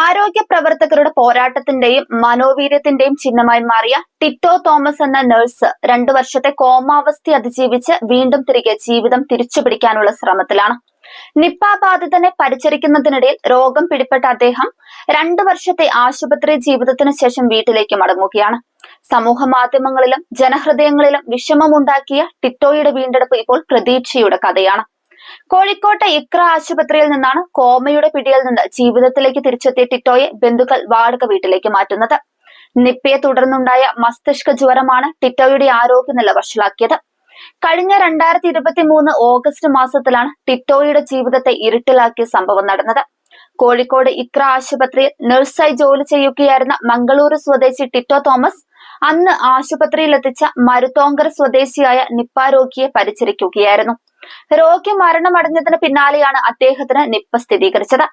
ആരോഗ്യ പ്രവർത്തകരുടെ പോരാട്ടത്തിന്റെയും മനോവീര്യത്തിന്റെയും ചിഹ്നമായി മാറിയ ടിറ്റോ തോമസ് എന്ന നഴ്സ് രണ്ടു വർഷത്തെ കോമാവസ്ഥ അതിജീവിച്ച് വീണ്ടും തിരികെ ജീവിതം തിരിച്ചുപിടിക്കാനുള്ള ശ്രമത്തിലാണ്. നിപ്പ ബാധിതനെ പരിചരിക്കുന്നതിനിടയിൽ രോഗം പിടിപെട്ട അദ്ദേഹം രണ്ടു വർഷത്തെ ആശുപത്രി ജീവിതത്തിന് ശേഷം വീട്ടിലേക്ക് മടങ്ങുകയാണ്. സമൂഹ മാധ്യമങ്ങളിലും ജനഹൃദയങ്ങളിലും വിഷമമുണ്ടാക്കിയ ടിറ്റോയുടെ വീണ്ടെടുപ്പ് ഇപ്പോൾ പ്രതീക്ഷയുടെ കഥയാണ്. കോഴിക്കോട്ടെ ഇക്ര ആശുപത്രിയിൽ നിന്നാണ് കോമയുടെ പിടിയിൽ നിന്ന് ജീവിതത്തിലേക്ക് തിരിച്ചെത്തിയ ടിറ്റോയെ ബന്ധുക്കൾ വാടക വീട്ടിലേക്ക് മാറ്റുന്നത്. നിപ്പയെ തുടർന്നുണ്ടായ മസ്തിഷ്ക ജ്വരമാണ് ടിറ്റോയുടെ ആരോഗ്യനില വഷളാക്കിയത്. കഴിഞ്ഞ രണ്ടായിരത്തി ഇരുപത്തി മൂന്ന് ഓഗസ്റ്റ് മാസത്തിലാണ് ടിറ്റോയുടെ ജീവിതത്തെ ഇരുട്ടിലാക്കിയ സംഭവം നടന്നത്. കോഴിക്കോട് ഇക്ര ആശുപത്രിയിൽ നഴ്സായി ജോലി ചെയ്യുകയായിരുന്ന മംഗളൂരു സ്വദേശി ടിറ്റോ തോമസ് അന്ന് ആശുപത്രിയിലെത്തിച്ച മരുത്തോങ്കർ സ്വദേശിയായ നിപ്പ രോഗിയെ പരിചരിക്കുകയായിരുന്നു. രോഗി മരണമടഞ്ഞതിന് പിന്നാലെയാണ് അദ്ദേഹത്തിന് നിപ്പ സ്ഥിരീകരിച്ചത്.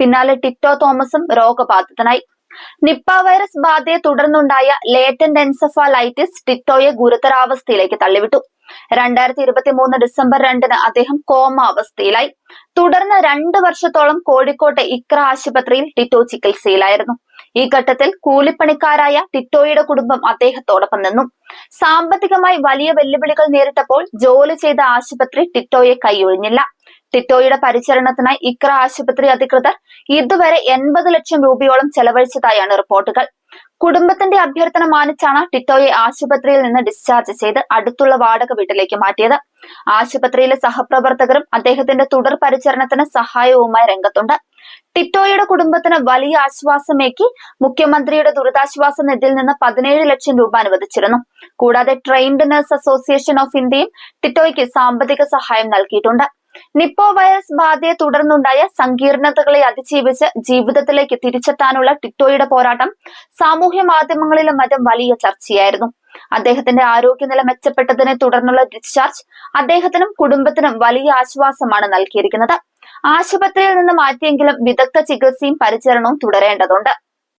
പിന്നാലെ ടിറ്റോ തോമസും രോഗബാധിതനായി. നിപ്പ വൈറസ് ബാധയെ തുടർന്നുണ്ടായ ലേറ്റന്റ് എൻസഫാലൈറ്റിസ് ടിറ്റോയെ ഗുരുതരാവസ്ഥയിലേക്ക് തള്ളിവിട്ടു. രണ്ടായിരത്തി ഇരുപത്തി മൂന്ന് ഡിസംബർ രണ്ടിന് അദ്ദേഹം കോമ അവസ്ഥയിലായി തുടർന്ന് രണ്ട് വർഷത്തോളം കോഴിക്കോട്ടെ ഇക്ര ആശുപത്രിയിൽ ടിറ്റോ ചികിത്സയിലായിരുന്നു. ഈ ഘട്ടത്തിൽ കൂലിപ്പണിക്കാരായ ടിറ്റോയുടെ കുടുംബം അദ്ദേഹത്തോടൊപ്പം നിന്നു. സാമ്പത്തികമായി വലിയ വെല്ലുവിളികൾ നേരിട്ടപ്പോൾ ജോലി ചെയ്ത ആശുപത്രി ടിറ്റോയെ കൈയൊഴിഞ്ഞില്ല. ടിറ്റോയുടെ പരിചരണത്തിനായി ഇക്ര ആശുപത്രി അധികൃതർ ഇതുവരെ എൺപത് ലക്ഷം രൂപയോളം ചെലവഴിച്ചതായാണ് റിപ്പോർട്ടുകൾ. കുടുംബത്തിന്റെ അഭ്യർത്ഥന മാനിച്ചാണ് ടിറ്റോയെ ആശുപത്രിയിൽ നിന്ന് ഡിസ്ചാർജ് ചെയ്ത് അടുത്തുള്ള വാടക വീട്ടിലേക്ക് മാറ്റിയത്. ആശുപത്രിയിലെ സഹപ്രവർത്തകരും അദ്ദേഹത്തിന്റെ തുടർ പരിചരണത്തിന് സഹായവുമായി രംഗത്തുണ്ട്. ടിറ്റോയുടെ കുടുംബത്തിന് വലിയ ആശ്വാസമേക്കി മുഖ്യമന്ത്രിയുടെ ദുരിതാശ്വാസ നിധിയിൽ നിന്ന് പതിനേഴ് ലക്ഷം രൂപ അനുവദിച്ചിരുന്നു. കൂടാതെ ട്രെയിൻഡ് നഴ്സ് അസോസിയേഷൻ ഓഫ് ഇന്ത്യയും ടിറ്റോയ്ക്ക് സാമ്പത്തിക സഹായം നൽകിയിട്ടുണ്ട്. നിപ്പോ വൈറസ് ബാധയെ തുടർന്നുണ്ടായ സങ്കീർണതകളെ അതിജീവിച്ച് ജീവിതത്തിലേക്ക് തിരിച്ചെത്താനുള്ള ടിറ്റോയുടെ പോരാട്ടം സാമൂഹ്യ മാധ്യമങ്ങളിലും മറ്റും വലിയ ചർച്ചയായിരുന്നു. അദ്ദേഹത്തിന്റെ ആരോഗ്യനില മെച്ചപ്പെട്ടതിനെ തുടർന്നുള്ള ഡിസ്ചാർജ് അദ്ദേഹത്തിനും കുടുംബത്തിനും വലിയ ആശ്വാസമാണ് നൽകിയിരിക്കുന്നത്. ആശുപത്രിയിൽ നിന്ന് മാറ്റിയെങ്കിലും വിദഗ്ധ ചികിത്സയും പരിചരണവും തുടരേണ്ടതുണ്ട്